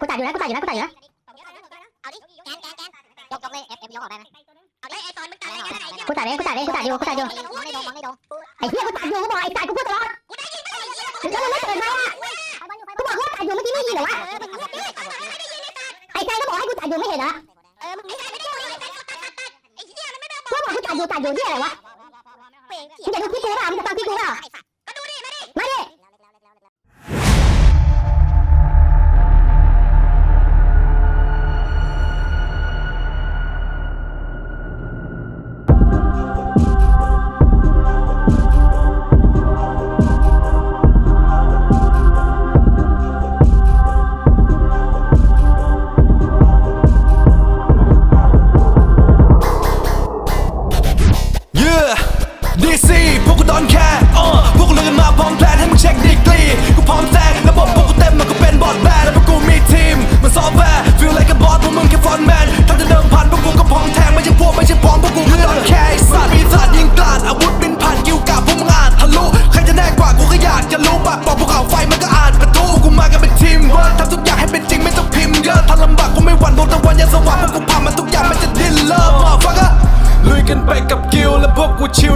กูตัดอยู่นะกูตัดอยู่นะกูตัดอยู่นะเอาดิแกนแกนแกนยกยกเลยเอฟเอฟยกออกได้ไหมเอาดิไอตอนมึงตายไงไอ้กูตัดเองกูตัดเองกูตัดอยู่กูตัดอยู่ไอ้เหี้ยกูตัดอยู่กูบอกไอ้ตัดกูพูดตลอดแล้วมันไม่ตื่นมาอะกูบอกว่าตัดอยู่เมื่อกี้ไม่ยินเหรอวะไอ้ใจก็บอกให้กูตัดอยู่ไม่เห็นเหรอเออมึงไม่ได้ไม่ได้ไอ้เหี้ยมันไม่ได้กูบอกกูตัดอยู่ตัดอยู่ที่อะไรวะมึงจะดูคลิปกูเปล่ามึงจะฟังคลิปกูเปล่า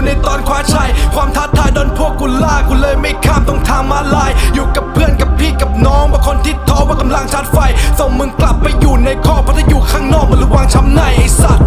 ู่ในตอนคว้าชัย ความท้าทายโดนพวกกูล่ากูเลยไม่ข้ามต้องทางมาลาย อยู่กับเพื่อนกับพี่กับน้องบางคนที่ท้อว่ากำลังชาร์จไฟส่งมึงกลับไปอยู่ในข้อเพราะถ้าอยู่ข้างนอกมันระวังช้ำในไอ้สัตว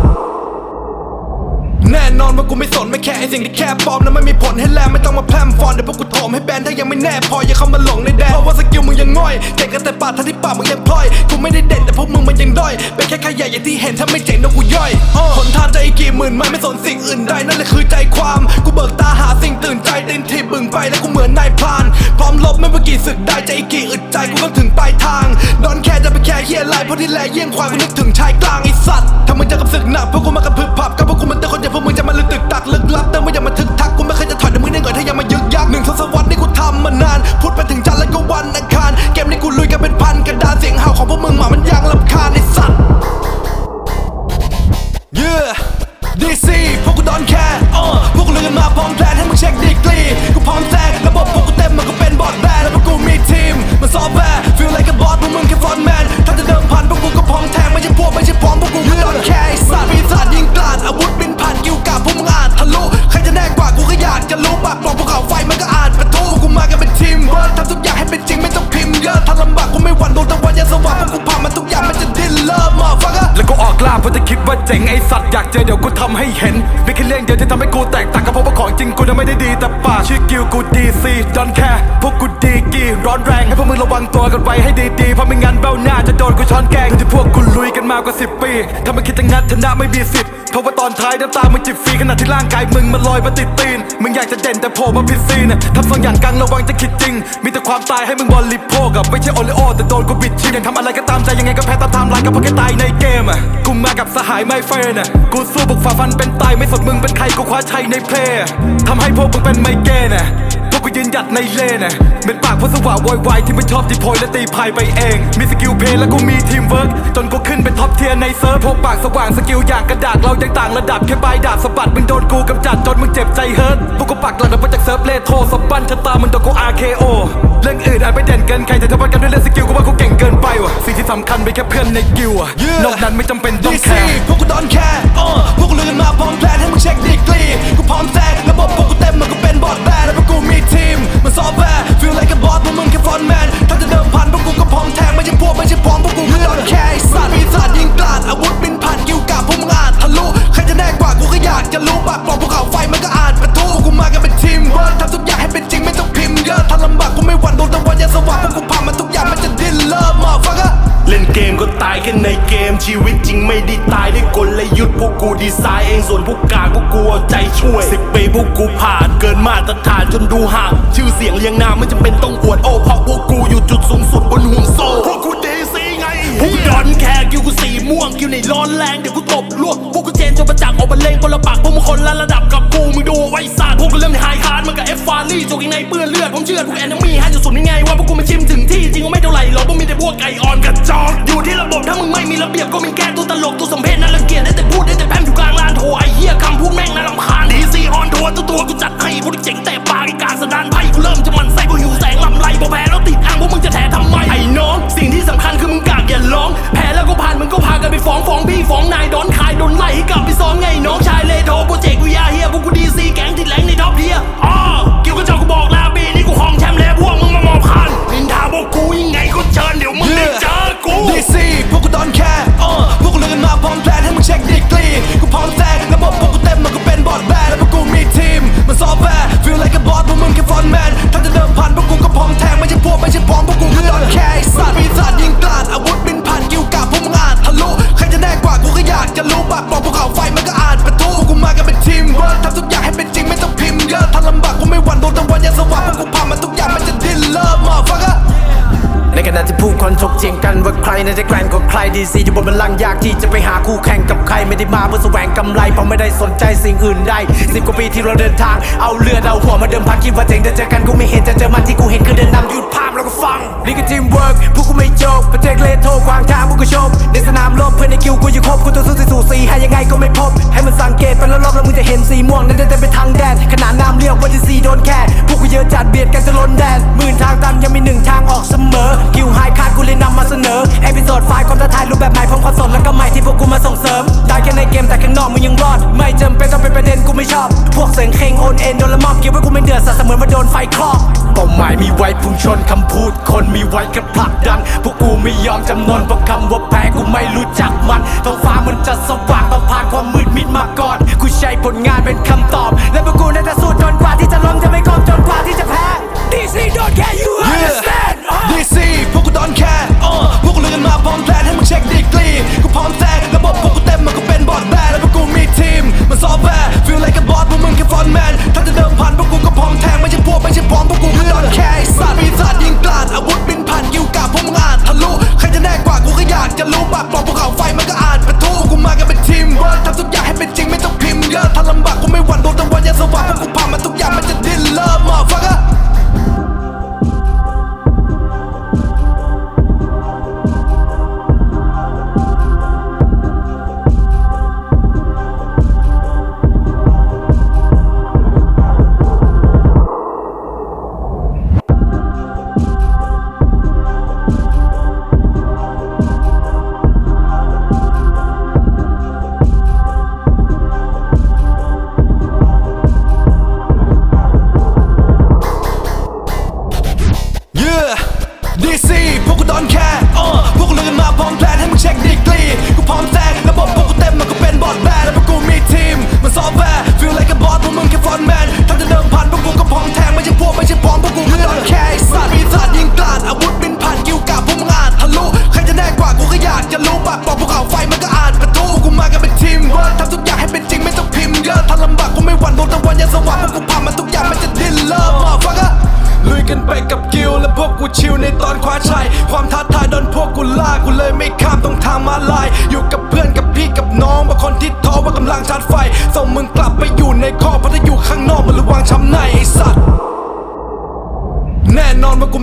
อนว่ากูไม่สนไม่แค่ไอสิ่งที่แค่ปลอมนั้นไม่มีผลให้แลไม่ต้องมาแพร่มฟอนเดี๋ยวพวกกูโถมให้แบนถ้ายังไม่แน่พออย่าเข้ามาหลงในแดนเพราะว่าสกิลมึงยังง่อยเก่งกันแต่ปากท่าที่ปากมึงยังพลอยกูไม่ได้เด่นแต่พวกมึงมันยังด้อยเป็นแค่ขยะอย่างที่เห็นถ้าไม่เจ๋งเดี๋ยวกูย่อยหนทางใจอีกกี่หมื่นไม่ไม่สนสิ่งอื่นใดนั่นแหละคือใจความกูเบิกตาหาสิ่งตื่นใจดินที่บึงไปแล้วกูเหมือนนายพรานพร้อมลบไม่ว่ากี่ศึกได้ใจอีกกี่อึดใจกูก็ถึงปลายทางดอนแค่จะไปแค่เฮียไรเพราะที่แลเยี่ยงควายกูนึกถึงชายกลางไอสัตว์ถ้ามึงจะกับศึกหนักพวกกูมากับพึบ ที่ทำให้กูแตก จริงกูนั้นไม่ได้ดีแต่ปากชื่อกิลกูดีซีดอนแคร์พวกกูดีกีร้อนแรงให้พวกมึงระวังตัวกันไว้ให้ดีๆเพราะไม่งั้นเบ้าหน้าจะโดนกูช้อนแกงที่พวกกูลุยกันมากว่า10ปีถ้าไม่คิดจะงัดชนะไม่มีสิทธิ์เพราะว่าตอนท้ายน้ำตามึงจิบฟรีขณะที่ร่างกายมึงมันลอยมาติดตีนมึงอยากจะเด่นแต่โผล่มาผิดซีนน่ะทำสองอย่างกังระวังจะคิดจริง มีแต่ความตายให้มึงบริโภคกับไม่ใช่โอเลโอแต่โดนกูบิดชิมยังทำอะไรก็ตามใจยังไงก็แพ้ตามไทม์ไลน์ก็เพราะแค่ตายในเกมอะกูมากับสหายไม่เฟรนอะกูสู้บุกฝ่าฟันเป็นตายไม่สนมึงเป็นใครกูคว้าชัยในเพลย์ทำให้พวกมึงเป็นไมเกรนอะพวกกูยืนหยัดในเลนอะเป็นปากพวกสว่าโวยวายที่ไม่ชอบที่โพยและตีพายไปเอง มีสกิลเพลย์และกูมีทีมเวิร์กจนกูขึ้นเป็นท็อปเทียร์ในเซิร์ฟพวกปากสว่างสกิลอย่างกระดาษเรายังต่างระดับแค่ปลายดาบสะบัดมึงโดนกูกำจัดจนมึงเจ็บใจเฮิร์ตพวกกูปักหลักมาจากเซิร์ฟเลโทสปันชะตามึงโดนกู RKO เรื่องอื่นอาจไม่เด่นเกินใครแต่ถ้าวัดกันด้วยเรื่องสกิลกูว่ากูเก่งเกินไปว่ะสิ่งที่สำคัญเป็นแค่เพื่อนในกิวอะ Yeah นอกนั้นไม่จำเป็นต้อง DC แคร์พวกกูดอนแคร์ ดีไซน์เองส่วนพวกกาพวกกูเอาใจช่วยสิบปีพวกกูผ่านเกินมาตรฐานจนดูห่าง ชื่อเสียงเรียงนามไม่จำเป็นต้องอวดโอ้เพราะพวกกูอยู่จุดสูงสุดบนห่วงโซ่พวกกูดีซีไงพวกกูดอนแคร์คิวกูสีม่วงคิวในร้อนแรงเดี๋ยวกูตบลวกพวกกูเจนจนประจักษ์ออกมาเลงคนละปากพวกมึงคนละระดับกับกูมึงดูไว้สาดพวกกูเริ่มในไฮคาร์ดมันับเอฟฟารี่จกยังในเปื้อนเลือด ผมเชื่อทุกแอนนมีฮะอยู่สุดยังไงว่าพวกกูมาชิมถึงที่จริงก็ไม่เท่าไหร่หรอกพวกมีแต่พวกไก่อ่อนกระจอกอยู่ที่ระบบถ้ามึงไม่มีระเบียบก็มีแก้ตัวตลกตัวสมเพชนั่นระเกียจได้แต่พูดได้แต่แพมอยู่กลางลานโถไอเหี้ยคำพูดแม่งน่ารำคาญดีซีออนทัวร์ตัวตัวกูจัดให้พวกเจ๋งแต่ปากไอการสดานไพ่กูเริ่มจะมันไส้พวกหิวแสงลำไรพอแพ้แล้วติดอ้างพวกมึงจะแถทำไมไอ้น้องสิ่งที่สำคัญคือมึงกากอย่าร้องแพ้แล้วก็ผ่านมึงก็พากันไปฟ้องฟ้องพี่ฟ้องนายดอนคายโดนไล่ให้กลับไปซ้อมไงน้องช ถกเถียงกันว่าใครน่าจะแกร่งกว่าใครดีซีอยู่บนบัลลังก์ยากที่จะไปหาคู่แข่งกับใครไม่ได้มาเพื่อแสวงกำไรเพราะไม่ได้สนใจสิ่งอื่นใดสิบกว่าปีที่เราเดินทางเอาเลือดเอาหัวมาเดิมพันคิดว่าเจ๋งแต่เจอกันกูไม่เห็นจะเจอมันที่กูเห็นคือเดินนำหยุดภาพแล้วก็ฟังนี่คือทีมเวิร์กพวกกูไม่จบประเทศเลโทรขวางทางพวกกูชมในสนามรบเพื่อนในคิวกูยังครบกูตัวสู้สีสูสีให้ยังไงก็ไม่พบ ให้วรอบๆแล้วมึงจะเห็นสีม่วงนั้นเต็มไปทางแดนขนาดน้ำเรียกว่าจะสีโดนแค่พวกกูเยอะจัดเบียดกันจะล้นแดนหมื่นทางตันยังมีหนึ่งทางออกเสมอคิวไฮคาดกูเลยนำมาเสนอเอพิโซดไฟล์ความท้าทายรูปแบบใหม่พร้อมความสดแล้วก็ใหม่ที่พวกกูมาส่งเสริมได้แค่ในเกมแต่ข้างนอกมึงยังรอด ไม่จำเป็นต้องเป็นประเด็นกูไม่ชอบ พวกเสียงเคง นเอ็นโดนละมอบเกี่ยวไว้กูไม่เดือดสะเสมือนว่าโดนไฟคลอกเป้าหมายมีไว้พุ่งชนคำพูด คนมีไว้กระผลักดัน พวกกูไม่ยอมจำนนเพราะคำว่าแพ้กูไม่รู้จักมันท้องฟ้ามันจะสว่างต้องผ่านความมืดมิดมาก่อน กูใช้ผลงานเป็นคำตอบ และพวกกูน่าจะสู้จนกว่าที่จะล้มจะไม่ก้มจนกว่าที่จะแพ้ DC don't care you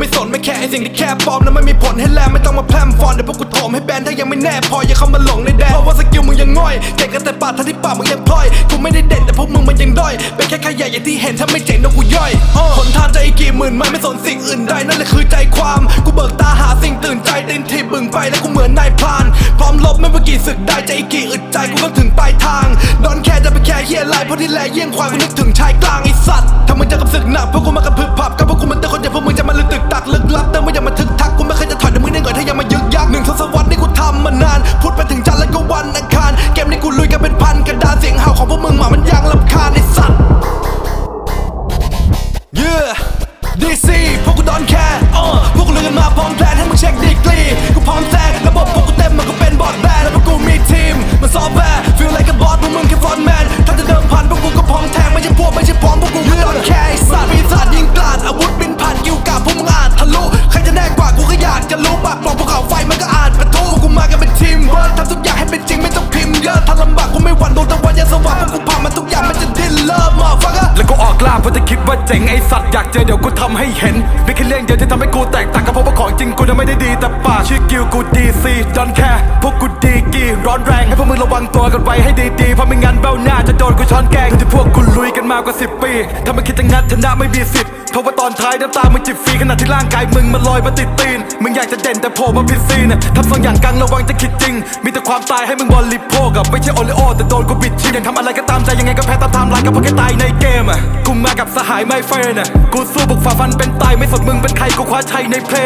ไม่สนไม่แค่ไอสิ่งที่แค่ปลอมนั้นไม่มีผลให้แลไม่ต้องมาแพร่ฟอนเดี๋ยวพวกกูโถมให้แบนถ้ายังไม่แน่พออย่าเข้ามาหลงในแดนเพราะว่าสกิลมึงยังง่อยเก่งกันแต่ปากถ้าที่ปากมึงยังพลอยกูไม่ได้เด่นแต่พวกมึงมันยังด้อยเป็นแค่ขยะอย่างที่เห็นถ้าไม่เจ๋งนะกูย่อยหนทางจอีกกี่หมื่นไม้ไม่สนสิ่งอื่นใดนั่นแหละคือใจความกูเบิกตาหาสิ่งตื่นใจดินที่บึงไปแล้วกูเหมือนนายพราน พร้อมลบไม่ว่ากี่ศึกได้จอีกกี่อึดใจกูก็ถึงปลายทางดอนแค่จะไปแค่เฮียไรเพราะที่แลเยี่ยงควายกูนึกถึงชายกลางไอสัตว์ถ้ามึงจะกับศึกหนักพวกกูมากับพึบพับกับพวกกูมันเตะคนอย่างพวกมึง ลึกลับแต่ไม่อยากมาทึกทักกูไม่เคยจะถอยแต่มึงได้เงินถ้ายังมายึกยักหนึ่งทศวรรษนี่กูทำมานานพูดไปถึงจันทร์แล้วก็วันอังคารเกมนี้กูลุยกันเป็นพันกระดานเสียงเห่าของพวกมึง เจ๋งไอสัตว์อยากเจอเดี๋ยวกูทำให้เห็นไม่แค่เรื่องเดียวที่ทำให้กูแตกต่างก็เพราะว่าของจริงกูจะไม่ได้ดีแต่ปากชื่อกิวกูดีซีดอนแค่พวกกูดีกีร้อนแรงให้พวกมึงระวังตัวกันไว้ให้ดีๆเพราะไม่งั้นเบ้าหน้าจะโดนกูช้อนแกงที่พวกกูลุยกันมากว่าสิบปีถ้าไม่คิดจะงัดชนะไม่มีสิทธิ์เพราะว่าตอนท้ายน้ำตามึงจิบฟรีขณะที่ร่างกายมึงมันลอยมาติดตีน มึงอยากจะเด่นแต่โผล่มาผิดซีนน่ะทำสองอย่างกังระวังจะคิดจริง มีแต่ความตายให้มึงบอลิโพกับไม่ใช่โอเลโอแต่โดนกูบิดชียังทำอะไรก็ตามใจยังไงก็แพ้ตามไทม์ไลน์ก็เพราะแค่ตายในเกมอะกูมากับสหายไม่เฟรนอะกูสู้บุกฝ่าฟันเป็นตายไม่สนมึงเป็นใครกูคว้าชัยในเพลง